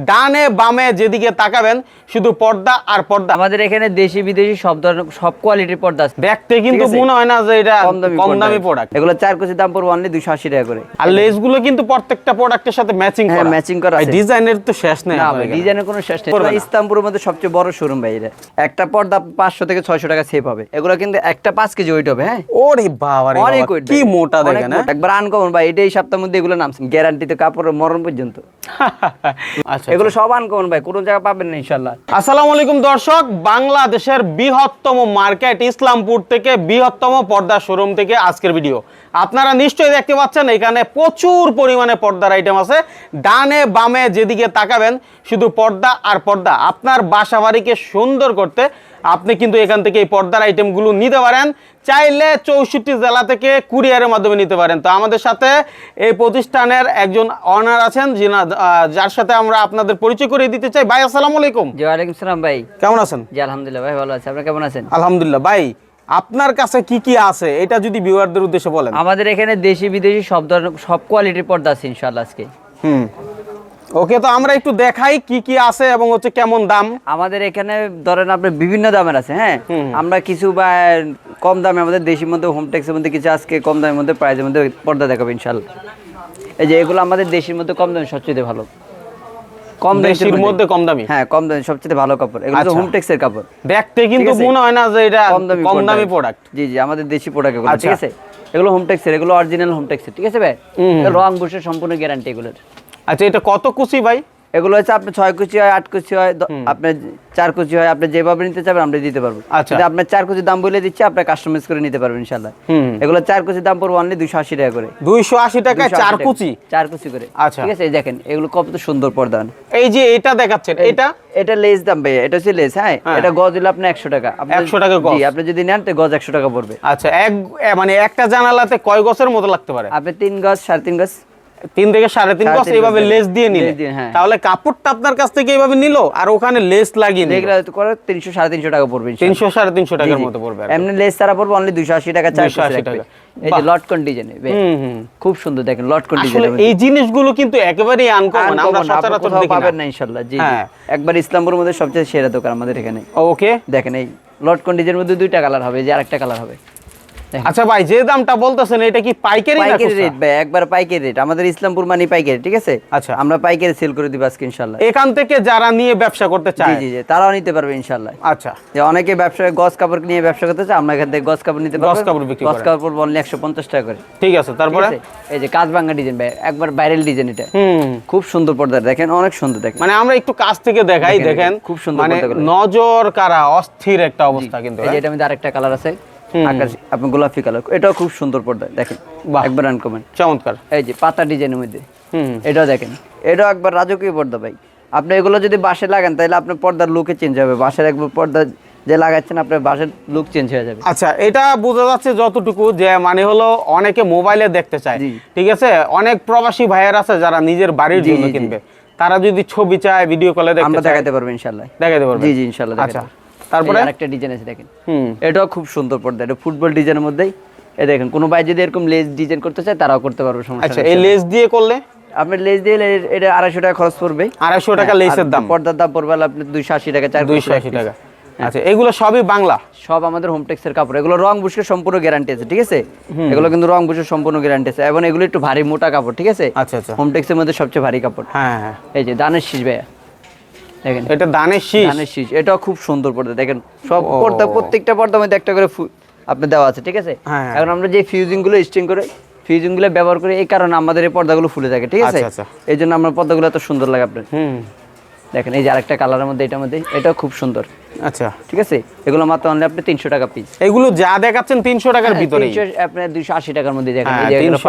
ডানে বামে যেদিকে তাকাবেন শুধু পর্দা আর পর্দা। আমাদের এখানে দেশি বিদেশি সব ধরনের সব কোয়ালিটির পর্দা আছে। দেখতে কিন্তু মনে হয় না যে এটা কম দামি প্রোডাক্ট এগুলো চার কোচি দাম পড়বে অনলি দুশো আশি টাকা করে। আর লেসগুলো কিন্তু প্রত্যেকটা প্রোডাক্টের সাথে ম্যাচিং হ্যাঁ, করা। matching করা আছে। ডিজাইনের তো শেষ নেই না ভাই ডিজাইনের কোনো শেষ নেই। ইস্তামপুরের মধ্যে সবচেয়ে বড় শোরুম ভাই এটা। একটা পর্দা পাঁচশো থেকে ছয়শো টাকা সেভ হবে। এগুলো কিন্তু একটা পাঁচ কেজি ওয়েট হবে হ্যাঁ? ওরে বাবা রে অনেক কি মোটা দেখেন হ্যাঁ? একবার আনকমন ভাই এটা এই সপ্তাহের মধ্যে এগুলো নামছে। গ্যারান্টিতে কাপড়ের মরণ পর্যন্ত। আচ্ছা এগুলো সব আনকমন ভাই কোনো জায়গা পাবেন না ইনশাল্লাহ আসসালামু আলাইকুম দর্শক বাংলাদেশের বৃহত্তম মার্কেট ইসলামপুর থেকে বৃহত্তম পর্দা শোরুম থেকে আজকের ভিডিও আপনারা নিশ্চয়ই দেখতে পাচ্ছেন এখানে প্রচুর পরিমাণে পর্দার আইটেম আছে। ডানে বামে যেদিকে তাকাবেন শুধু পর্দা আর পর্দা। আপনার বাসা বাড়িকে সুন্দর করতে আপনি কিন্তু এখান থেকে এই পর্দার আইটেমগুলো নিতে পারেন। চাইলে চৌষট্টি জেলা থেকে কুরিয়ারের মাধ্যমে নিতে পারেন। তো আমাদের সাথে এই প্রতিষ্ঠানের একজন অনার আছেন যিনা যার সাথে আমরা আপনাদের পরিচয় করে দিতে চাই। ভাই আসসালামু আলাইকুম। জি ওয়ালাইকুম সালাম ভাই। কেমন আছেন? জি আলহামদুলিল্লাহ ভাই ভালো আছে। আপনারা কেমন আছেন? আলহামদুলিল্লাহ ভাই আপনার কাছে কি কি আছে? এটা যদি ভিউয়ারদের উদ্দেশ্যে বলেন। আমাদের এখানে দেশি বিদেশি সব ধরনের সব কোয়ালিটির পর্দা আছে ইনশাল্লাহ আজকে। হুম। ওকে তো আমরা একটু দেখাই কি কি আছে এবং হচ্ছে কেমন দাম। আমাদের এখানে ধরেন আপনার বিভিন্ন দামের আছে হ্যাঁ? আমরা কিছু বা কম দামে আমাদের দেশির মধ্যে হোম ট্যাক্সের মধ্যে কিছু আজকে কম দামের মধ্যে প্রাইজের মধ্যে পর্দা দেখাবো ইনশাল্লাহ এই যে এগুলো আমাদের দেশির মধ্যে কম দামে সবচেয়ে ভালো। কম দামের মধ্যে কম দামি? হ্যাঁ কম দামে সবচেয়ে ভালো কাপড়। এগুলো আচ্ছা। হোম ট্যাক্সের কাপড়। দেখতে কিন্তু মনে হয় না যে এটা কম দামি কম দামি প্রোডাক্ট জি জি আমাদের দেশি প্রোডাক্ট এগুলো আচ্ছা। ঠিক আছে? এগুলো হোম ট্যাক্সের এগুলো অরিজিনাল হোম ট্যাক্সের ঠিক আছে ভাই? রং বুশের সম্পূর্ণ গ্যারান্টি এগুলোর। আচ্ছা এটা কত কুচি ভাই? এগুলো হচ্ছে আপনি ছয় কুচি হয় আট কুচি হয় আপনার চার কুচি হয় আপনি যেভাবে নিতে চাবেন আমরা দিতে পারব। আচ্ছা। যদি আপনার চার কুচি দাম বলে দিচ্ছি আপনার কাস্টমাইজ করে নিতে পারবেন ইনশাল্লাহ এগুলো চার কুচি দাম পড়বে অনলি দুশো আশি টাকা করে। দুইশো আশি 280 চার কুচি? চার কুচি করে। আচ্ছা। ঠিক আছে এই দেখেন এগুলো কত সুন্দর পর্দা এই যে এটা দেখাচ্ছেন এটা? এটা লেস দাম ভাই এটা হচ্ছে লেস হ্যাঁ? হ্যাঁ। এটা গজ হলো আপনার একশো টাকা। আপনি- 100 টাকা গজ। আপনি যদি নেন তো গজ একশো টাকা পড়বে। আচ্ছা এক মানে একটা জানালাতে কয় গছের মতো লাগতে পারে? আপনি তিন গজ সাড়ে তিন গজ। তিন থেকে সাড়ে তিন সাড়ে এইভাবে লেস দিয়ে নিলে হ্যাঁ। তাহলে কাপড়টা আপনার কাছ থেকে এইভাবে নিল আর ওখানে লেস লাগিয়ে নিল করে তিনশো সাড়ে তিনশো টাকা পড়বে। তিনশো সাড়ে তিনশো টাকার মতো পড়বে এমনি লেস ছাড়া পড়বে অনলি দুশো আশি টাকা চার 280 টাকা। এই যে বাহ। লট কন্ডিশনে হুম হুম খুব সুন্দর দেখেন লট আসলে কন্ডিশন এই জিনিসগুলো কিন্তু একেবারেই আনকমন আমরা সচরাচর দেখি পাবেন না ইনশাল্লাহ জি হ্যাঁ। একবার ইসলামপুরের মধ্যে সবচেয়ে সেরা দোকান আমাদের এখানে ওকে দেখেন এই লট কন্ডিশনের মধ্যে দুইটা কালার হবে এই যে আরেকটা কালার হবে। আচ্ছা ভাই যে দামটা বলতেছেন এটা কি পাইকারি না পাইকারি রেট ভাই একবার পাইকারি রেট আমাদের ইসলামপুর মানি পাইকারি ঠিক আছে? আচ্ছা। আমরা পাইকারি সেল করে দিব আজকে ইনশাল্লাহ এখান থেকে যারা নিয়ে ব্যবসা করতে চায়। জি জি তারাও নিতে পারবে ইনশাল্লাহ আচ্ছা। যে অনেকে ব্যবসা গস কাপড় নিয়ে ব্যবসা করতে চায় আমরা এখান থেকে গস কাপড় নিতে পারব। গজ কাপড় বিক্রি গস কাপড় বললে একশো পঞ্চাশ টাকা করে। ঠিক আছে তারপরে? এই যে কাজ ভাঙ্গা ডিজাইন ভাই একবার ভাইরাল ডিজাইন এটা। হুম। খুব সুন্দর পর্দা দেখেন অনেক সুন্দর দেখেন। মানে আমরা একটু কাছ থেকে দেখাই দেখেন, খুব সুন্দর মানে নজর কারা অস্থির একটা অবস্থা কিন্তু এই যে এটা মধ্যে আরেকটা কালার আছে। আকাশ। আপনি গোলাপি কালার। এটাও খুব সুন্দর পর্দা দেখেন। একবার আনকমেন্ট? চমৎকার। এই যে পাতা ডিজাইনের মধ্যে। এটাও দেখেন। এটাও একবার রাজকীয় পর্দা ভাই। আপনি এগুলো যদি বাসে লাগান তাহলে আপনার পর্দার লুকে চেঞ্জ হবে। বাসের একবার পর্দা যে লাগাচ্ছেন আপনার বাসের লুক চেঞ্জ হয়ে যাবে। আচ্ছা এটা বোঝা যাচ্ছে যতটুকু যে মানে হলো অনেকে মোবাইলে দেখতে চায়। ঠিক আছে? অনেক প্রবাসী ভাইয়ের আছে যারা নিজের বাড়ির জন্য। কিনবে। তারা যদি ছবি চায় ভিডিও কলে দেখতে আমরা দেখাতে পারব ইনশাল্লাহ দেখাতে পারবে জি জি ইনশাল্লাহ আচ্ছা। তারপরে? আরেকটা ডিজাইন আছে দেখেন। হুম। এটাও খুব সুন্দর পর্দা এটা ফুটবল ডিজাইনের মধ্যেই। এ দেখেন কোনো ভাই যদি এরকম লেস ডিজাইন করতে চায় তারাও করতে পারবে সমস্যা আচ্ছা এই লেস দিয়ে করলে? আপনি লেস দিয়ে এটা আড়াইশো টাকা খরচ পড়বে। আড়াইশো টাকা হ্যাঁ, লেসের দাম। পর্দার দাম পড়বে হলো আপনার দুইশো আশি টাকা চার দুইশো আশি। টাকা। আচ্ছা এগুলো সবই বাংলা? সব আমাদের হোম টেক্সের কাপড়। এগুলো রং বুসকের সম্পূর্ণ গ্যারান্টি আছে ঠিক আছে? এগুলো কিন্তু রং বুসের সম্পূর্ণ গ্যারান্টি আছে। এবং এগুলো একটু ভারী মোটা কাপড় ঠিক আছে? আচ্ছা আচ্ছা। হোম টেক্সের মধ্যে সবচেয়ে ভারী কাপড়। হ্যাঁ হ্যাঁ। এই যে দানের শীষ ভাইয়া। দেখেন। এটা দানের শীষ? ধানের শীষ। এটাও খুব সুন্দর পর্দা। দেখেন সব পর্দা প্রত্যেকটা পর্দার মধ্যে একটা করে আপনার দেওয়া আছে ঠিক আছে? হ্যাঁ। এখন আমরা যে ফিউজিংগুলো স্টিং করে ফিউজিংগুলো ব্যবহার করি এই কারণে আমাদের এই পর্দাগুলো ফুলে থাকে ঠিক আছে? আচ্ছা, আচ্ছা। এই জন্য আমরা পর্দাগুলো এত সুন্দর লাগে আপনার। দেখেন এই যে আরেকটা কালারের মধ্যে এটার মধ্যে এটাও খুব সুন্দর। আচ্ছা। ঠিক আছে? এগুলো মাত্র অনলি আপনি তিনশো টাকা পিস এগুলো যা দেখাচ্ছেন তিনশো টাকার ভিতরেই। আপনার দুইশো আশি টাকার মধ্যে দেখেন। হ্যাঁ এই যে তিনশো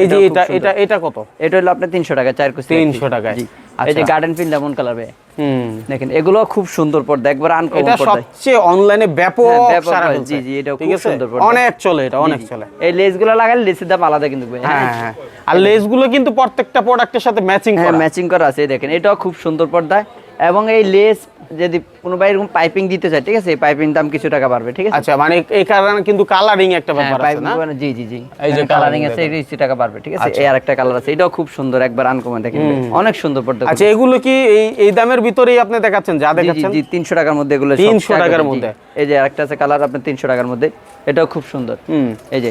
এই এটা এটা এটা কত? এটা হলো আপনার তিনশো টাকা চার কুচি 300 টাকায়। এই যে। গার্ডেন পিন লেমন কালার ভাই। হুম। দেখেন এগুলো খুব সুন্দর পর্দা। একবার আনকমন এটা সবচেয়ে অনলাইনে ব্যাপক হ্যাঁ, সারা জি, জি, এটা খুব সুন্দর পর্দা। অনেক চলে এটা অনেক। চলে। এই লেসগুলো লাগালে লেসের দাম আলাদা কিন্তু ভাই, হ্যাঁ? হ্যাঁ হ্যাঁ। আর লেসগুলো কিন্তু প্রত্যেকটা প্রোডাক্টের সাথে ম্যাচিং হ্যাঁ করা। ম্যাচিং করা আছে দেখেন। এটাও খুব সুন্দর পর্দায় এবং এই লেস যদি কোনো ভাই এরকম পাইপিং দিতে চায় ঠিক আছে? এই পাইপিং দাম কিছু টাকা বাড়বে ঠিক আছে? আচ্ছা মানে এই কারণে কিন্তু কালারিং একটা ব্যাপার আছে না? মানে জি জি জি। এই যে কালারিং আছে এই কিছু টাকা বাড়বে ঠিক আছে? এই আরেকটা কালার আছে এটাও খুব সুন্দর একবার আনকমন দেখেন অনেক সুন্দর পর্দা আচ্ছা এগুলো কি এই এই দামের ভিতরেই আপনি দেখাচ্ছেন যা দেখাচ্ছেন জি তিনশো টাকার মধ্যে এগুলো 300 টাকার মধ্যে। এই যে আরেকটা আছে কালার আপনার তিনশো টাকার মধ্যে। এটাও খুব সুন্দর। হুম। এই যে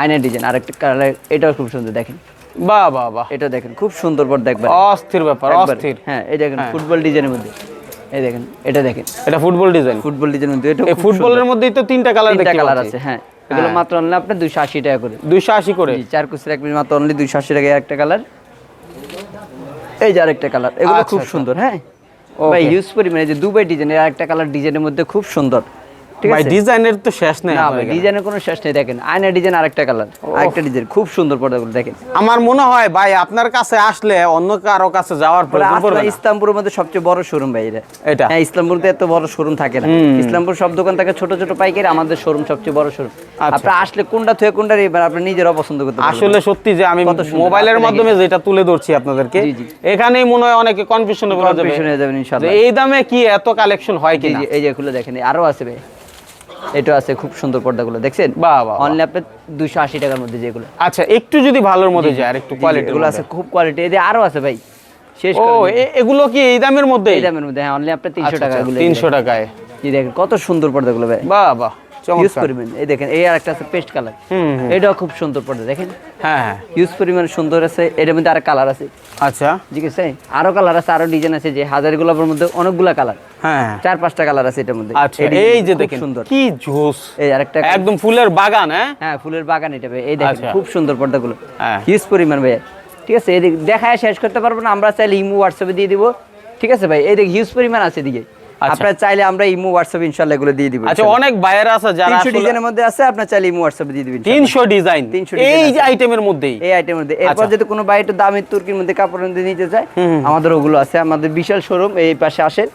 আয়নার ডিজাইন আরেকটা কালার এটাও খুব সুন্দর দেখেন। বাহ বাহ বাহ। এটা দেখেন খুব সুন্দর পর্দা একবার। অস্থির ব্যাপার অস্থির। হ্যাঁ এই দেখেন ফুটবল ডিজাইনের মধ্যে। এই দেখেন এটা দেখেন। এটা ফুটবল ডিজাইন। ফুটবল ডিজাইন মধ্যে এটা এই ফুটবলের মধ্যেই তো তিনটা কালার তিনটা দেখতে কালার আছে হ্যাঁ। এগুলো মাত্র অনলি দুশো আশি টাকা করে। দুইশো আশি করে? চার কুচির এক পিস মাত্র অনলি দুইশো আশি টাকা একটা কালার এই যে আরেকটা কালার এগুলো আচ্ছা, খুব আচ্ছা। সুন্দর হ্যাঁ। ভাই ইউজ পরিমাণে এই যে দুবাই ডিজাইনের আরেকটা কালার ডিজাইনের মধ্যে খুব সুন্দর। ভাই ডিজাইনের তো শেষ নেই না ভাই ডিজাইনের কোনো শেষ নেই দেখেন আয়না ডিজাইন আরেকটা কালার আরেকটা ডিজাইন খুব সুন্দর পর্দাগুলো দেখেন। আমার মনে হয় ভাই আপনার কাছে আসলে অন্য কারও কাছে যাওয়ার প্রয়োজন পড়বে আপনার না। ইসলামপুরের মধ্যে সবচেয়ে বড় শোরুম ভাই এটা। এটা? হ্যাঁ ইসলামপুরতে এত বড় শোরুম থাকে না। ইসলামপুর সব দোকান থাকে ছোট ছোট পাইকারি আমাদের শোরুম সবচেয়ে বড় শোরুম আচ্ছা। আপনার আসলে কোনটা থেকে কোনটা এবার আপনি নিজেরাও পছন্দ করতে আসলে সত্যি যে আমি মোবাইলের মাধ্যমে যেটা তুলে ধরছি আপনাদেরকে। এখানেই মনে হয় অনেকে কনফিউশনে যাবে। Confusion হয়ে যাবেন ইনশাআল্লাহ। এই দামে কি এত কালেকশন হয় কি এই যে খুলে দেখেন আরও আছে ভাই। এটা আছে খুব সুন্দর পর্দাগুলো দেখছেন? বাহ। অনলি আপনার দুশো আশি টাকার মধ্যে যেগুলো। আচ্ছা একটু যদি ভালোর মধ্যে যায় আর একটু কোয়ালিটি এগুলো আছে খুব কোয়ালিটি এই যে আরও আছে ভাই। শেষ ও এগুলো কি এই দামের মধ্যে? এই দামের মধ্যে হ্যাঁ অনলি আপনার তিনশো টাকা এগুলো তিনশো টাকায়। দেখেন কত সুন্দর পর্দাগুলো ভাই। বাহ বাহ। ইউজ করবেন এই দেখেন এই আছে পেস্ট কালার। এটাও খুব সুন্দর পর্দা দেখেন। হ্যাঁ হ্যাঁ। ইউজ পরিমাণ সুন্দর আছে এটার মধ্যে আর কালার আছে। আচ্ছা। ঠিক আছে? আরও কালার আছে আরও ডিজাইন আছে যে হাজার গোলাপের মধ্যে অনেকগুলা কালার হ্যাঁ হ্যাঁ। চার পাঁচটা কালার আছে এটার মধ্যে। আচ্ছা এই যে দেখেন সুন্দর। কি জোস। এই আরেকটা একদম ফুলের বাগান হ্যাঁ? হ্যাঁ ফুলের বাগান এটা ভাই। এই দেখেন আচ্ছা। খুব সুন্দর পর্দাগুলো। হ্যাঁ। হিউজ পরিমাণ ভাই ঠিক আছে এদিক দেখায় শেষ করতে পারব না আমরা চাইলে ইমো হোয়াটসঅ্যাপে দিয়ে দিব। ঠিক আছে ভাই এই দেখ হিউজ পরিমাণ আছে এদিকে। আপনারা চাইলে আমরা ইমো হোয়াটসঅ্যাপ ইনশাআল্লাহ এগুলো দিয়ে দিব আচ্ছা অনেক বায়ার আছে যারা তিনশো আসলে ডিজাইনের মধ্যে আছে আপনারা চাইলে ইমো হোয়াটসঅ্যাপ দিয়ে দিবেন তিনশো ডিজাইন 300 এই যে আইটেমের মধ্যেই। এই আইটেমের মধ্যে। এরপর আচ্ছা। যদি কোনো বাইরে একটু দামি তুর্কির মধ্যে কাপড়ের মধ্যে নিতে চায় আমাদের ওগুলো আছে আমাদের বিশাল শোরুম এই পাশে আসেন।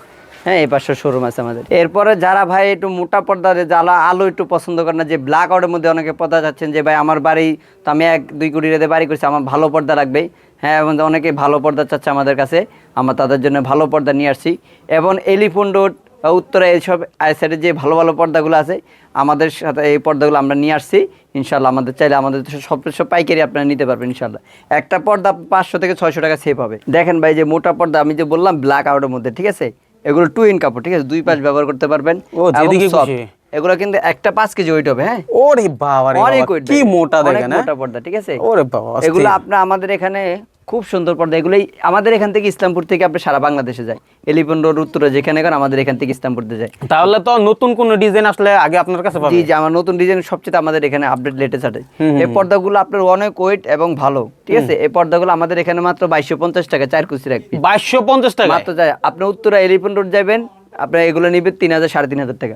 হ্যাঁ এই পাশে শোরুম আছে আমাদের। এরপরে যারা ভাই একটু মোটা পর্দা যারা আলো একটু পছন্দ করেন না, যে ব্ল্যাক আউটের মধ্যে অনেকে পর্দা যাচ্ছেন, যে ভাই আমার বাড়ি তো আমি এক, দুই কোটি রেতে বাড়ি করছি, আমার ভালো পর্দা লাগবে হ্যাঁ এবং অনেকে ভালো পর্দা চাচ্ছে আমাদের কাছে, আমরা তাদের জন্য ভালো পর্দা নিয়ে আসছি। এবং এলিফোন রোড উত্তরে এইসব সাইডে যে ভালো ভালো পর্দাগুলো আছে, আমাদের সাথে এই পর্দাগুলো আমরা নিয়ে আসছি। ইনশাল্লাহ আমাদের চাইলে আমাদের সব সব পাইকারি আপনারা নিতে পারবেন ইনশাল্লাহ একটা পর্দা পাঁচশো থেকে ছয়শো টাকা সেভ হবে। দেখেন ভাই যে মোটা পর্দা, আমি যে বললাম ব্ল্যাক আউটের মধ্যে, ঠিক আছে? এগুলো টু ইন কাপড় ঠিক আছে? দুই পাশ ব্যবহার করতে পারবেন ও, যেদিকে খুশি। এগুলো কিন্তু একটা পাঁচ কেজি ওয়েট হবে হ্যাঁ? ওরে বাবা রে অনেক কি মোটা দেখেন হ্যাঁ? মোটা পর্দা ঠিক আছে? ওরে বাবা এগুলো আপনার আমাদের এখানে খুব সুন্দর পর্দা। এগুলোই আমাদের এখান থেকে ইসলামপুর থেকে আপনি সারা বাংলাদেশে যায়। এলিপন রোড উত্তরে যেখানে কারণ আমাদের এখান থেকে ইসলামপুরতে যায়। তাহলে তো নতুন কোন ডিজাইন আসলে আগে আপনার কাছে জি জি আমার নতুন ডিজাইন সবচেয়ে আমাদের এখানে আপডেট লেটেস্ট আছে। এই পর্দাগুলো আপনার অনেক ওয়েট এবং ভালো ঠিক আছে? এই পর্দাগুলো আমাদের এখানে মাত্র বাইশশো পঞ্চাশ টাকা চার কুচি রাখবে বাইশো বাইশশো পঞ্চাশ টাকা মাত্র যায় আপনি উত্তরা এলিফেন্ট রোড যাবেন আপনার এগুলো নিবে তিন হাজার সাড়ে তিন হাজার টাকা।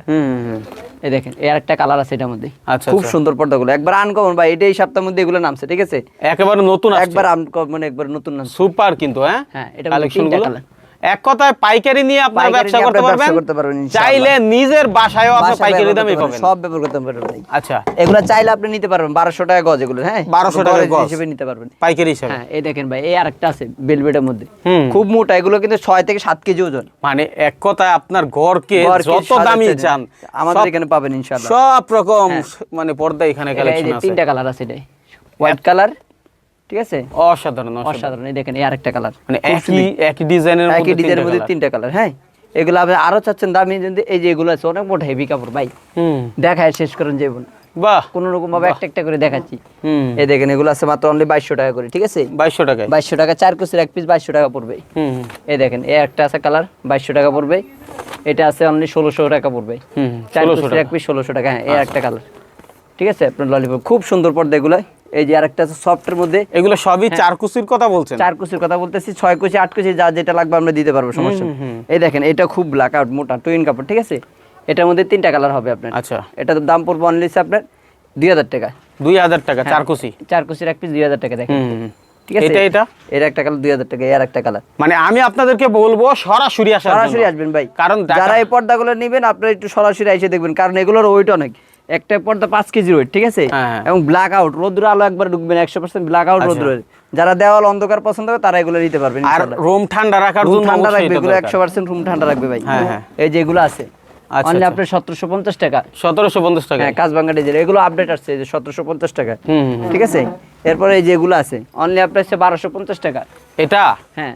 এই দেখেন এর একটা কালার আছে এটার মধ্যে। আচ্ছা, খুব সুন্দর সুন্দর পর্দাগুলো। একবার আনকমন বা এটা এই সপ্তাহের মধ্যে এগুলো নামছে ঠিক আছে? একেবারে নতুন একবার আনকমন একবার নতুন নাম সুপার কিন্তু হ্যাঁ? হ্যাঁ, এটার মধ্যে এক কথায় পাইকারি নিয়ে আপনারা ব্যবসা করতে পারবেন। চাইলে নিজের বাসায়ও আপনি পাইকারি দামে পাবেন। সব ব্যবহার করতে পারবেন আচ্ছা। এগুলো চাইলে আপনি নিতে পারবেন বারোশো টাকা গজ এগুলো হ্যাঁ? 1200 টাকা গজ। হিসেবে নিতে পারবেন। পাইকারি হিসাবে। হ্যাঁ এই দেখেন ভাই এই আরেকটা আছে বেলভেটের মধ্যে। খুব মোটা এগুলো কিন্তু ছয় থেকে সাত কেজি ওজন। মানে এক কথায় আপনার ঘরকে যত দামি চান, আমাদের এখানে পাবেন ইনশাআল্লাহ। সব রকম মানে পর্দা এখানে কালেকশন আছে। তিনটা কালার আছে এটাই। হোয়াইট কালার ঠিক আছে? অসাধারণ অসাধারণ। এই দেখেন এই আরেকটা কালার মানে একই একই ডিজাইনের একই ডিজাইনের মধ্যে তিনটা কালার হ্যাঁ? এগুলো আপনি আরও চাচ্ছেন দামি যদি এই যে এগুলো আছে অনেক মোটা হেভি কাপড় ভাই। দেখায় শেষ করেন বাহ! কোন রকম ভাবে একটা একটা করে দেখাচ্ছি। এই দেখেন এগুলো আছে মাত্র অনলি বাইশশো টাকা করে ঠিক আছে? বাইশশো টাকায়। বাইশশো টাকা চার কুচির এক পিস বাইশশো টাকা পড়বে। এই দেখেন এই একটা আছে কালার বাইশশো টাকা পড়বে। এটা আছে অনলি ষোলোশো টাকা পড়বে। চার কুচির এক পিস ষোলোশো টাকা হ্যাঁ এই একটা কালার ঠিক আছে আপনার ললিপপ খুব সুন্দর পর্দা এগুলো। এই যে আরেকটা আছে সফটের মধ্যে। এগুলো সবই চার কুচির কথা বলছেন? চার কুচির কথা বলতেছি ছয় কুচি আট কুচি যা যেটা লাগবে আমরা দিতে পারব সমস্যা এই দেখেন এটা খুব ব্ল্যাক আউট মোটা টুইন কাপড় ঠিক আছে? এটার মধ্যে তিনটা কালার হবে আপনার। আচ্ছা। এটার দাম পড়বে অনলি আপনার দুই হাজার টাকা। দুই হাজার টাকা চার কুচি চার কুচির এক পিস দুই হাজার টাকা দেখেন। ঠিক আছে? এটা এটা? এর একটা কালার দুই হাজার টাকা এর একটা কালার মানে আমি আপনাদেরকে বলব সরাসরি আসার সরাসরি আসবেন ভাই। কারণ যারা এই পর্দাগুলো নেবেন আপনারা একটু সরাসরি এসে দেখবেন কারণ এগুলোর ওয়েট অনেক। একটা পর্দা পাঁচ কেজি ওয়েট ঠিক আছে? হ্যাঁ, হ্যাঁ। এবং ব্ল্যাক আউট রোদ্র আলো একবার ঢুকবে না একশো পার্সেন্ট ব্ল্যাক আউট রোদ্র যারা দেওয়াল অন্ধকার পছন্দ করে তারা এগুলো নিতে পারবেন আর রুম ঠান্ডা রাখার জন্য ঠান্ডা রাখবে এগুলো একশো পার্সেন্ট রুম ঠান্ডা রাখবে ভাই। হ্যাঁ। এই যে এগুলো আছে আচ্ছা, অনলি আচ্ছা। আপনার সতেরোশো পঞ্চাশ টাকা। সতেরোশো পঞ্চাশ টাকা। হ্যাঁ কাজবাঙ্গা ডিজেল এগুলো আপডেট আসছে যে সতেরোশো পঞ্চাশ টাকা। ঠিক আছে? এরপরে এই যে এগুলো আছে অনলি আপনার হচ্ছে বারোশো পঞ্চাশ টাকা। এটা? হ্যাঁ।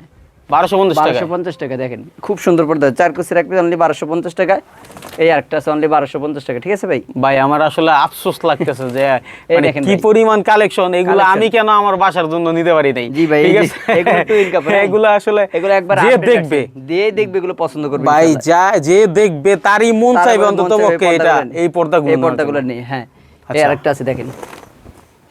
বারোশো পঞ্চাশ বারোশো পঞ্চাশ টাকা দেখেন খুব সুন্দর পর্দা। চার কুচি রাখবে অনলি বারোশো পঞ্চাশ এই আরেকটা আছে অনলি বারোশো পঞ্চাশ টাকা ঠিক আছে ভাই? ভাই আমার আসলে আফসোস লাগতেছে যে এই মানে দেখেন কি পরিমাণ কালেকশন এগুলো আমি কেন আমার বাসার জন্য নিতে পারি নাই? জি ভাই, ঠিক আছে? এগুলো twin কাপড়। এগুলো আসলে এগুলো একবার যে দেখবে। দেখবে এগুলো পছন্দ করবে ভাই যা যে দেখবে তারই মন চাইবে অন্তত পক্ষে এটা এই পর্দাগুলো এই নেওয়ার পর্দাগুলো জন্য। নিয়ে হ্যাঁ। এই আচ্ছা। আরেকটা আছে দেখেন।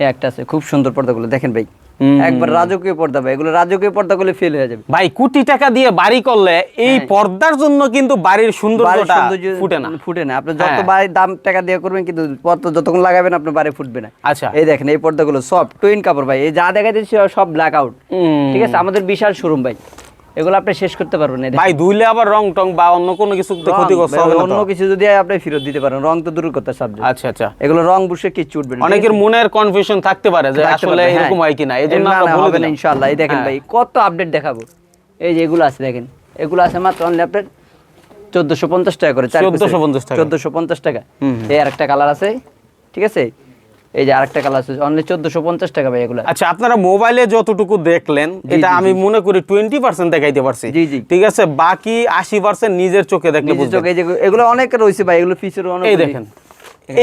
এই একটা আছে খুব সুন্দর পর্দাগুলো দেখেন ভাই। একবার রাজকীয় পর্দা ভাই এগুলো রাজকীয় পর্দা করলে ফেল হয়ে যাবে। ভাই কোটি টাকা দিয়ে বাড়ি করলে এই হ্যাঁ। পর্দার জন্য কিন্তু বাড়ির সুন্দরতা সৌন্দর্যটা ফুটে না। ফুটে না। আপনি যত বাড়ি দাম টাকা দিয়ে করবেন কিন্তু পর্দা যতক্ষণ লাগাবেন আপনার বাড়ি ফুটবে না। আচ্ছা। এই দেখেন এই পর্দাগুলো সব টুইন কাপড় ভাই। এই যা দেখা যাচ্ছে সব ব্ল্যাক আউট ঠিক আছে? আমাদের বিশাল শোরুম ভাই। এগুলো আপনি শেষ করতে পারবেন না ভাই ধুইলে আবার রং টং বা অন্য কোনো কিছু ক্ষতিগ্রস্ত হবে না অন্য কিছু যদি আপনি ফেরত দিতে পারেন রং তো দূর করতে সাবজেক্ট। আচ্ছা আচ্ছা। এগুলো রং বুসে কিচ্ছু উঠবে না অনেকের মনের কনফিউশন থাকতে পারে যে আসলে হ্যাঁ। এরকম হয়। কিনা এই জন্য আমরা বলে দিলাম। ইনশাআল্লাহ। এই দেখেন হ্যাঁ। ভাই কত আপডেট দেখাবো? এই যে এগুলো আছে দেখেন। এগুলো আছে মাত্র অনলি আপনার চোদ্দশো পঞ্চাশ টাকা করে 1450 টাকা। চোদ্দশো পঞ্চাশ টাকা। এই আরেকটা কালার আছে ঠিক আছে? এই যে আরেকটা কালার আছে অনলি চোদ্দশো পঞ্চাশ টাকা ভাই এগুলো। আচ্ছা আপনারা মোবাইলে যতটুকু দেখলেন এটা আমি মনে করি টোয়েন্টি পার্সেন্ট দেখাইতে পারছি। জি, জি। ঠিক আছে? বাকি আশি পার্সেন্ট নিজের চোখে দেখলে বুঝবেন। চোখে এগুলো অনেক রয়েছে ভাই এগুলো ফিচার অনেক এই দেখেন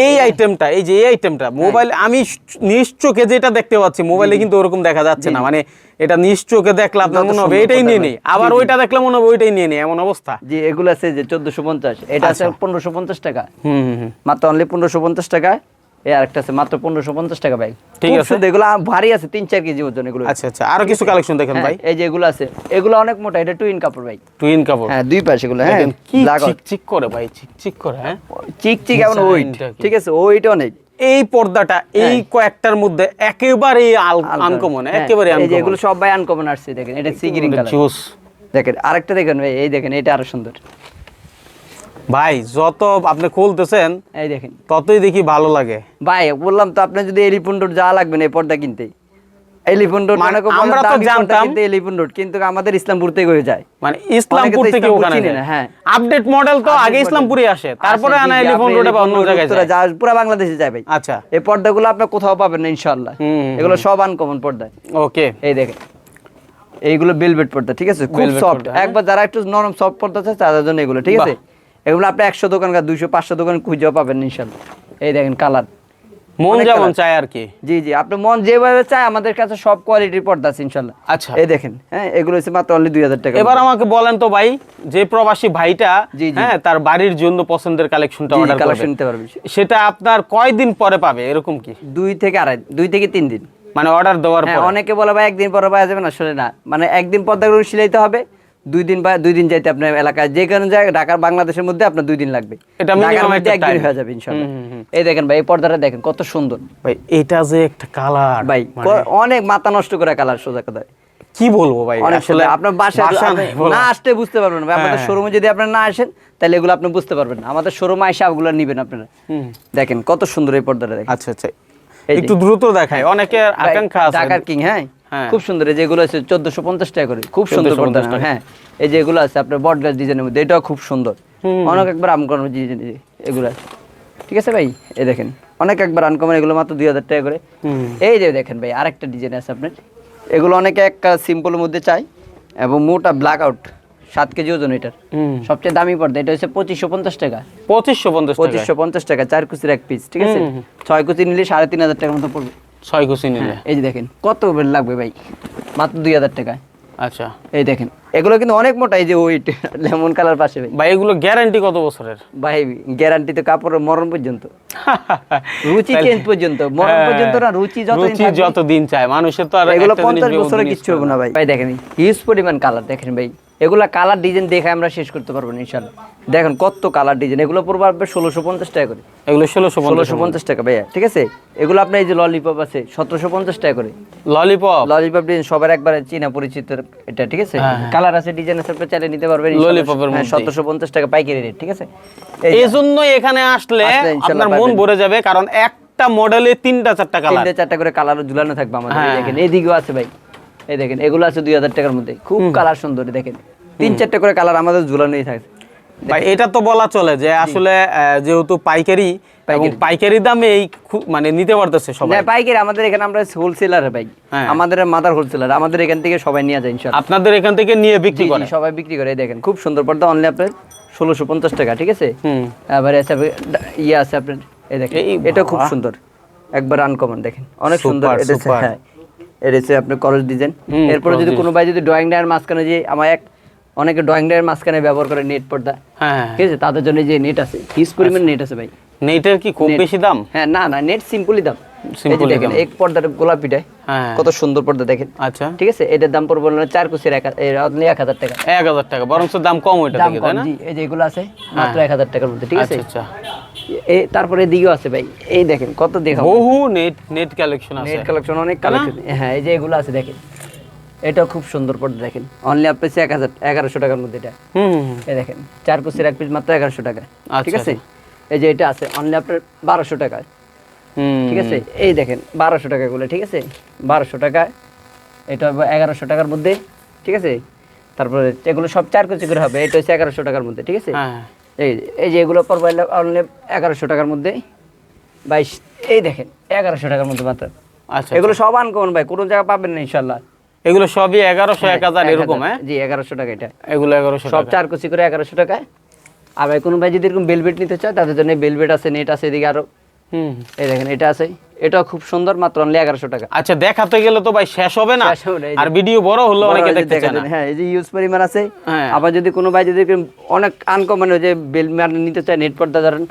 এই আইটেমটা এই যে এই আইটেমটা মোবাইল আমি স- নিজ চোখে যেটা দেখতে পাচ্ছি মোবাইলে কিন্তু ওরকম দেখা যাচ্ছে না। মানে এটা নিজ চোখে দেখলে আপনার মনে হবে এটাই নিয়ে নেই। আবার। ওইটা দেখলে মনে হবে ওইটাই নিয়ে নেই এমন অবস্থা। যে এগুলো আছে যে চোদ্দশো পঞ্চাশ। এটা আছে আচ্ছা। পনেরোশো পঞ্চাশ টাকা। হুম মাত্র অনলি পনেরোশো পঞ্চাশ টাকা এই আরেকটা আছে মাত্র পনেরোশো পঞ্চাশ টাকা ভাই। ঠিক আছে। এগুলো ভারী আছে তিন চার কেজি ওজন এগুলো। আচ্ছা আচ্ছা। আরও কিছু কালেকশন দেখেন হ্যাঁ, ভাই। এই যে এগুলো আছে এগুলো অনেক মোটা এটা টুইন কাপড় ভাই। টুইন কাপড়। হ্যাঁ দুই পাশে এগুলো হ্যাঁ কি করে ভাই করে হ্যাঁ। চিক এমন ওইট ঠিক আছে ওইট অনেক। এই পর্দাটা এই কয়েকটার মধ্যে একেবারে আনকমন একেবারে আনকমন এগুলো আনকমন আসছে দেখেন এটা সি গ্রিন কালার জুস দেখেন আরেকটা দেখেন ভাই এই দেখেন এটা আরও সুন্দর। ভাই যত আপনি খুলতেছেন এই দেখেন। ততই দেখি ভালো লাগে। ভাই বললাম তো আপনি যদি এলিফুন রোড যা লাগবে না এই পর্দা কিনতে। এলিফুন রোড মানে আমরা তো জানতাম- রোড কিন্তু আমাদের ইসলামপুর থেকে হয়ে যায়। মানে ইসলামপুর থেকে ওখানে হ্যাঁ। আপডেট মডেল তো আগে ইসলামপুরে আসে। তারপরে আনা রোডে বা অন্য জায়গায় যায়। পুরো বাংলাদেশে যায় ভাই আচ্ছা। এই পর্দাগুলো আপনি কোথাও পাবেন না ইনশাআল্লাহ। এগুলো সব আনকমন পর্দা। ওকে এই দেখেন। এইগুলো বেলভেট পর্দা ঠিক আছে? খুব সফট হ্যাঁ। একবার যারা একটু নরম সফট পর্দা আছে তাদের জন্য এগুলো ঠিক আছে? এগুলো আপনি একশো দোকান দুইশো পাঁচশো দোকান খুঁজেও পাবেন ইনশাল্লাহ। এই দেখেন কালার। মন যেমন চায় আর কি। জি জি আপনি মন যেভাবে চায় আমাদের কাছে সব কোয়ালিটির পর্দা আছে ইনশাল্লাহ। আচ্ছা। এই দেখেন হ্যাঁ এগুলো হচ্ছে মাত্র অনলি দুই হাজার টাকা। এবার আমাকে বলেন তো ভাই যে প্রবাসী ভাইটা জি। হ্যাঁ তার বাড়ির জন্য পছন্দের কালেকশনটা অর্ডার কালেকশন নিতে পারবেন সেটা আপনার কয়দিন পরে পাবে এরকম কি? দুই থেকে আড়াই দুই থেকে তিন দিন। মানে অর্ডার দেওয়ার হ্যাঁ পর? অনেকে বলে ভাই একদিন পরে পাওয়া যাবে না। আসলে না। মানে একদিন পর্দাগুলো সিলাইতে হবে দুই দিন বা দুই দিন যাইতে আপনার এলাকায় যে কোনো জায়গায় ঢাকার বাংলাদেশের মধ্যে আপনার দুই দিন লাগবে। এটা ঢাকার মধ্যে একটা একদিন হয়ে যাবে হুম। এই দেখেন ভাই এই পর্দাটা দেখেন কত সুন্দর। ভাই এটা যে একটা কালার ভাই অনেক মাথা নষ্ট করে কালার সোজা কথা কি বলব ভাই? আসলে আপনার বাসায়। না আসতে বুঝতে পারবেন না ভাই। আমাদের হ্যাঁ। শোরুমে যদি আপনার না আসেন তাহলে এগুলো আপনি বুঝতে পারবেন না। আমাদের শোরুমে এসে ওগুলো নিবেন আপনারা। দেখেন কত সুন্দর এই পর্দাটা দেখেন। আচ্ছা আচ্ছা। একটু দ্রুত দেখায় অনেকের আকাঙ্ক্ষা আছে। ঢাকার কিং হ্যাঁ হ্যাঁ। খুব সুন্দর এই যেগুলো আছে চোদ্দশো পঞ্চাশ টাকা করে খুব সুন্দর 1450 পর্দা টাকা। হ্যাঁ এই যে এগুলো আছে আপনার বট গাছ ডিজাইনের মধ্যে এটাও খুব সুন্দর। অনেক একবার আমকরণ এগুলো আছে। ঠিক আছে ভাই? এই দেখেন অনেক একবার আনকমন এগুলো মাত্র দুই হাজার টাকা করে। এই যে দেখেন ভাই আরেকটা ডিজাইন আছে আপনার। এগুলো অনেকে এক সিম্পলের মধ্যে চাই এবং মোটা ব্ল্যাক আউট সাত কেজি ওজন এটার। সবচেয়ে দামি পর্দা এটা হচ্ছে পঁচিশশো পঞ্চাশ টাকা। পঁচিশশো পঞ্চাশ পঁচিশশো পঞ্চাশ টাকা চার কুচির এক পিস ঠিক আছে। ছয় কুচি নিলে সাড়ে তিন হাজার টাকার মতো পড়বে। ছয় কুচি নিলে? এই যে দেখেন কত লাগবে ভাই? মাত্র দুই হাজার টাকা আচ্ছা। এই দেখেন এগুলো কিন্তু অনেক মোটা এই যে ওইট লেমন কালার পাশে ভাই। ভাই এগুলো গ্যারান্টি কত বছরের? ভাই গ্যারান্টি তো কাপড়ের মরণ পর্যন্ত। রুচি চেঞ্জ পর্যন্ত মরণ হ্যাঁ, পর্যন্ত না রুচি যত রুচি যত দিন চায় মানুষের তো আর এগুলো একটা জিনিস পঞ্চাশ বহুদিন বছরে use কিচ্ছু হবে না ভাই। ভাই দেখেন হিউজ পরিমাণ কালার দেখেন ভাই। এগুলা কালার ডিজাইন দেখে আমরা শেষ করতে পারব না ইনশাল্লাহ দেখেন কত কালার ডিজাইন এগুলো পড়ব আপনার ষোলোশো পঞ্চাশ টাকা করে। এগুলো ষোলোশো ষোলোশো পঞ্চাশ টাকা ভাইয়া ঠিক আছে? এগুলো আপনার এই যে ললিপপ আছে সতেরোশো পঞ্চাশ টাকা করে। ললিপপ ললিপপ ডিজাইন সবার একবারে চীনা পরিচিত এটা ঠিক আছে? কালার আছে ডিজাইন আছে আপনি চাইলে নিতে পারবেন Lollipop এর সতেরোশো পঞ্চাশ টাকা পাইকারি রেট ঠিক আছে? এই জন্যই এখানে আসলে আপনার মন ভরে যাবে কারণ একটা মডেলে তিনটা চারটা কালার তিনটে চারটা করে কালার ঝুলানো থাকবে আমাদের হ্যাঁ। দেখেন এইদিকেও আছে ভাই। এই দেখেন এগুলো আছে দুই হাজার টাকার মধ্যে। খুব কালার সুন্দর দেখেন। তিন চারটা করে কালার আমাদের ঝুলানোই থাকে এটা তো বলা চলে যে আসলে যেহেতু পাইকারি এবং পাইকারি। দামে এই মানে নিতে পারতেছে সবাই। পাইকারি আমাদের এখানে আমরা হোলসেলার ভাই। হ্যাঁ। আমাদের মাদার হোলসেলার আমাদের এখান থেকে সবাই নিয়ে যায় ইনশাল্লাহ আপনাদের এখান থেকে নিয়ে বিক্রি করে। সবাই বিক্রি করে দেখেন খুব সুন্দর পর্দা অনলি আপনার ষোলোশো পঞ্চাশ টাকা ঠিক আছে? ডা- ইয়ে আছে আপনার এই দেখেন এটা খুব সুন্দর একবার আনকমন দেখেন অনেক সুন্দর এটা. হ্যাঁ এটা হচ্ছে আপনার করস ডিজাইন এরপরে যদি কোনো ভাই যদি ড্রয়িং ডায়ের মাঝখানে যে আমার এক অনেকে ড্রয়িং ডায়ের মাঝখানে ব্যবহার করে নেট পর্দা। হ্যাঁ ঠিক আছে? তাদের জন্য যে নেট আছে হিউজ পরিমাণ নেট আছে ভাই। নেটের কি খুব বেশি দাম? হ্যাঁ না না নেট সিম্পলি দাম। এই Simply দেখেন এক পর্দার গোলাপিটায় হ্যাঁ কত সুন্দর পর্দা দেখেন। আচ্ছা। ঠিক আছে? এটার দাম পড়বে হলো চার কুচির এক এক হাজার টাকা। এক হাজার টাকা বরং দাম কম ওইটা দাম কম না? এই যে এগুলো আছে মাত্র এক হাজার টাকার মধ্যে ঠিক আছে? আচ্ছা আচ্ছা। এ তারপরে এদিকেও আছে ভাই এই দেখেন কত দেখাবো। বহু নেট নেট কালেকশন আছে। নেট কালেকশন অনেক কালেকশন হ্যাঁ এই যে এগুলো আছে দেখেন। এটাও খুব সুন্দর পর্দা দেখেন। অনলি আপনার এক হাজার এগারোশো টাকার মধ্যে এটা। হুম হুম, হুম। এই দেখেন চার কুচির এক পিস মাত্র এগারোশো টাকা। ঠিক আচ্ছা, আছে এই যে এটা আছে অনলি আপনার বারোশো টাকা। হুম। ঠিক আছে? এই দেখেন বারোশো টাকা গুলো ঠিক আছে? বারোশো টাকা এটা হবে এগারোশো টাকার মধ্যে। ঠিক আছে? তারপরে এগুলো সব চার কুচি করে হবে এটা হচ্ছে এগারোশো টাকার মধ্যে ঠিক আছে? হ্যাঁ এই এই যে এগুলো পড়বে অনলি এগারোশো টাকার মধ্যে। বাইশ এই দেখেন এগারোশো টাকার মধ্যে মাত্র। আচ্ছা এগুলো সব আনকমন ভাই কোনো জায়গা পাবেন না ইনশাল্লাহ এগুলো সবই এগারোশো এক হাজার এরকম হ্যাঁ? জি এগারোশো টাকা এটা। এগুলো এগারোশো সব চার কুচি করে এগারোশো টাকায়। আর ভাই কোনো ভাই যদি এরকম বেলভেট নিতে চায় তাদের জন্য বেলভেট আছে নেট আছে এদিকে আরও। হুম। এই দেখেন এটা আছে। এটাও খুব সুন্দর মাত্র অনলি এগারোশো টাকা। আচ্ছা দেখাতে গেলে তো ভাই শেষ হবে না। আর ভিডিও বড় হলে অনেকে দেখতে দেখা চায় হ্যাঁ এই যে ইউজ পরিমাণ আছে। হ্যাঁ। আবার যদি কোনো ভাই যদি অনেক আনকমন যে বেল নিতে চায় নেট পর্দা ধরেন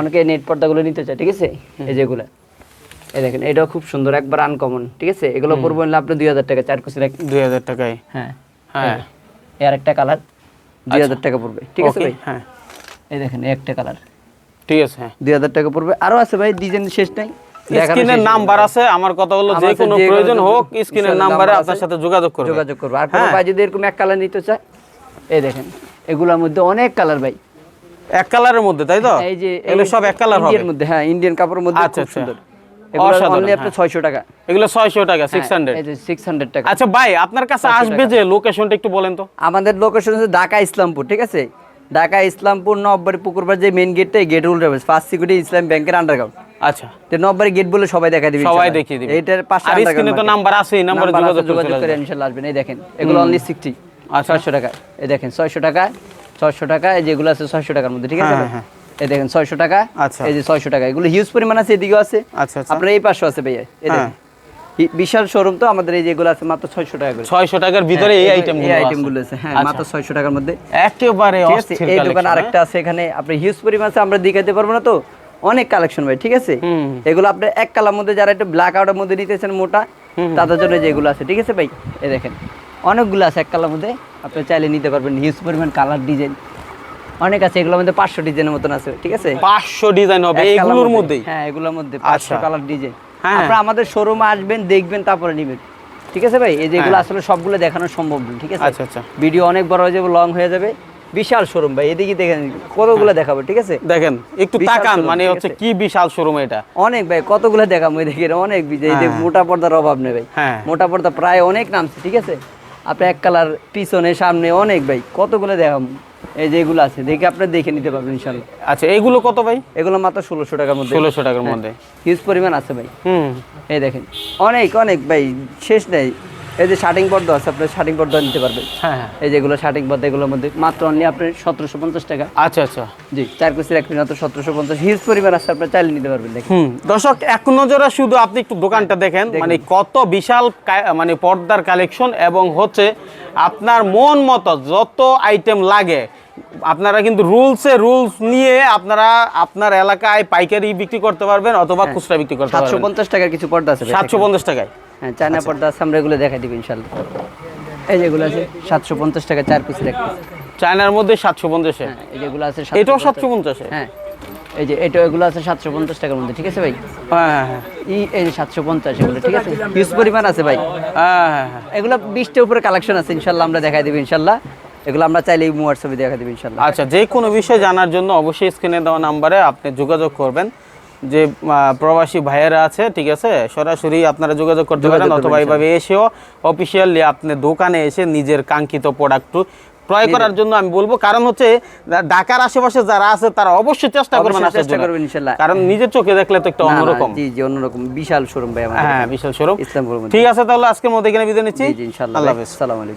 অনেকে নেট পর্দাগুলো নিতে চায় ঠিক আছে? এই যেগুলো এই দেখেন এটাও খুব সুন্দর একবার আনকমন ঠিক আছে? এগুলো পড়ব হলে আপনি দুই হাজার টাকা চার কুচির এক দুই হাজার টাকায়? হ্যাঁ। হ্যাঁ। একটা কালার দুই হাজার টাকা পড়বে ঠিক আছে ভাই? হ্যাঁ। এই দেখেন একটা কালার ঠিক আছে হ্যাঁ। দুই হাজার টাকা পড়বে আরও আছে ভাই ডিজাইন শেষ নাই। স্ক্রিনের নাম্বার আছে আমার কথা হলো যে কোনো প্রয়োজন হোক স্ক্রিনের নাম্বারে আপনার সাথে যোগাযোগ করবে। যোগাযোগ করব। আর কোনো হ্যাঁ। ভাই যদি এরকম এক কালার নিতে চায় এই দেখেন এগুলোর মধ্যে অনেক কালার ভাই। এক কালারের মধ্যে তাই তো? এই যে এগুলো সব এক কালার হবে। ইন্ডিয়ার মধ্যে হ্যাঁ ইন্ডিয়ান কাপড়ের মধ্যে আচ্ছা, খুব আচ্ছা। সুন্দর। হ্যাঁ। 600 টাকা। এগুলো ছয়শো টাকা সিক্স হান্ড্রেড এই যে 600 টাকা। আচ্ছা আমাদের লোকেশন ঢাকা ইসলামপুর ঠিক আছে? ঢাকা ইসলামপুর নববাড়ি পুকুরবার যে মেইন গেটটা গেট উল্টে ফার্স্ট সিকিউরিটি ইসলাম ব্যাংকের আন্ডারগ্রাউন্ড আচ্ছা। তো গেট বলে সবাই দেখা দিবে সবাই ইনশাআল্লাহ। দেখিয়ে দিবে। এইটার পাশে আর স্ক্রিনে তো নাম্বার আছে, এই নাম্বারে যোগাযোগ যোগাযোগ করে ইনশাআল্লাহ আসবেন। এই দেখেন এগুলো অনলি 60 আচ্ছা। 600 টাকা। এই দেখেন 600 টাকা 600 টাকা এই যেগুলো আছে 600 টাকার মধ্যে ঠিক আছে? হ্যাঁ? হ্যাঁ। এই দেখেন 600 টাকা। আচ্ছা। এই যে 600 টাকা। এগুলো হিউজ পরিমাণ আছে এদিকেও আছে। আচ্ছা আচ্ছা। আপনার এই পাশেও আছে ভাইয়া। এই দেখেন। হ্যাঁ। বিশাল শোরুম তো আমাদের এই যেগুলো আছে মাত্র 600 টাকা করে। টাকার ভিতরে এই হ্যাঁ, আইটেম এই আইটেমগুলো আছে। হ্যাঁ মাত্র 600 টাকার মধ্যে। একেবারে অস্থির এই দোকান আরেকটা আছে এখানে। আপনি হিউজ পরিমাণ আছে আমরা দেখাতে পারব না তো। অনেক কালেকশন ভাই ঠিক আছে? এগুলো আপনি এক কালার মধ্যে যারা একটু ব্ল্যাক আউটের মধ্যে নিতেছেন মোটা তাদের জন্য যেগুলো আছে ঠিক আছে ভাই? এই দেখেন। অনেকগুলো আছে এক কালার মধ্যে। আপনি চাইলে নিতে পারবেন। হিউজ পরিমাণ কালার ডিজাইন অনেক আছে এগুলোর মধ্যে পাঁচশো ডিজাইনের মতন আছে ঠিক আছে? পাঁচশো ডিজাইন হবে এইগুলোর মধ্যেই? হ্যাঁ এগুলোর মধ্যে পাঁচশো আচ্ছা। Colour design. হ্যাঁ। আপনারা আমাদের শোরুমে আসবেন দেখবেন তারপরে নেবেন। ঠিক আছে ভাই? এই যেগুলো হ্যাঁ। আসলে সবগুলো দেখানো সম্ভব না ঠিক আছে? আচ্ছা, আচ্ছা। ভিডিও অনেক বড় হয়ে যাবে লং হয়ে যাবে। বিশাল শোরুম ভাই এদিকে দেখেন কতগুলো দেখাবো ঠিক আছে? দেখেন একটু তাকান মানে হচ্ছে কি বিশাল শোরুম এটা? অনেক ভাই কতগুলো দেখাবো দেখেন অনেক বিজয় এই হ্যাঁ। মোটা পর্দার অভাব নেই ভাই। হ্যাঁ। মোটা পর্দা প্রায় অনেক নামছে ঠিক আছে? আপনি এক কালার পিছনে সামনে অনেক ভাই কতগুলো দেখাবো? এই যে এগুলো আছে দেখে আপনি দেখে নিতে পারবেন ইনশাল্লাহ। আচ্ছা এগুলো কত ভাই? এগুলো মাত্র ষোলোশো টাকার মধ্যে। ষোলোশো টাকার মধ্যে। হিউজ পরিমাণ আছে ভাই। হুম। এই দেখেন অনেক অনেক ভাই শেষ নেই। এই যে শার্টিং পর্দা আছে আপনার শার্টিং পর্দা নিতে পারবেন। হ্যাঁ হ্যাঁ। এই যেগুলো শার্টিং পর্দা এগুলোর মধ্যে মাত্র অনলি আপনার সতেরোশো পঞ্চাশ টাকা। আচ্ছা আচ্ছা। জি চার কুচির এক মাত্র সতেরোশো পঞ্চাশ। হিউজ পরিমাণ আছে আপনার চাইলে নিতে পারবেন দেখেন। হুম দর্শক এক নজরে শুধু আপনি একটু দোকানটা দেখেন মানে কত বিশাল মানে পর্দার কালেকশন এবং হচ্ছে আপনার মন মতো যত আইটেম লাগে আপনারা কিন্তু রুলসে রুলস নিয়ে আপনারা আপনার এলাকায় পাইকারি বিক্রি করতে পারবেন অথবা খুচরা বিক্রি করতে সাতশো পারবেন পঞ্চাশ টাকার কিছু পর্দা আছে সাতশো। পঞ্চাশ টাকায়। হ্যাঁ চায়না পর্দা আছে আমরা এগুলো দেখাই দিব ইনশাল্লাহ এই যেগুলো আছে? সাতশো পঞ্চাশ টাকা চার পিস এক চায়নার মধ্যে সাতশো পঞ্চাশে? হ্যাঁ এই যেগুলো আছে এটাও সাতশো পঞ্চাশে? হ্যাঁ এই যে এটা এগুলো আছে সাতশো পঞ্চাশ টাকার মধ্যে ঠিক আছে ভাই? হ্যাঁ হ্যাঁ হ্যাঁ। এই যে সাতশো পঞ্চাশ এগুলো ঠিক আছে? হিউজ পরিমাণ আছে ভাই। হ্যাঁ হ্যাঁ হ্যাঁ। এগুলো বিশটার উপরে কালেকশন আছে ইনশাল্লাহ আমরা দেখাই দেবো ইনশাল্লাহ এগুলো আমরা চাইলে এই হোয়াটসঅ্যাপে দেখা দেবো ইনশাল্লাহ আচ্ছা যে কোনো বিষয় জানার জন্য অবশ্যই স্ক্রিনে দেওয়া নাম্বারে আপনি যোগাযোগ করবেন। যে প্রবাসী ভাইয়েরা আছে ঠিক আছে? সরাসরি আপনারা যোগাযোগ করতে পারেন অথবা এইভাবে এসেও অফিসিয়ালি আপনি দোকানে এসে নিজের কাঙ্ক্ষিত প্রোডাক্ট ক্রয় করার জন্য আমি বলব কারণ হচ্ছে ঢাকার আশেপাশে যারা আছে তারা অবশ্যই চেষ্টা করবেন চেষ্টা করবেন ইনশাল্লাহ। কারণ নিজের চোখে দেখলে তো একটা অন্যরকম। জি জি অন্যরকম। বিশাল শোরুম ভাই আমাদের হ্যাঁ বিশাল শোরুম। ঠিক আছে তাহলে আজকের মধ্যে এখানে বিদায় নিচ্ছি। জি জি আল্লাহ হাফেজ। আসসালামু আলাইকুম।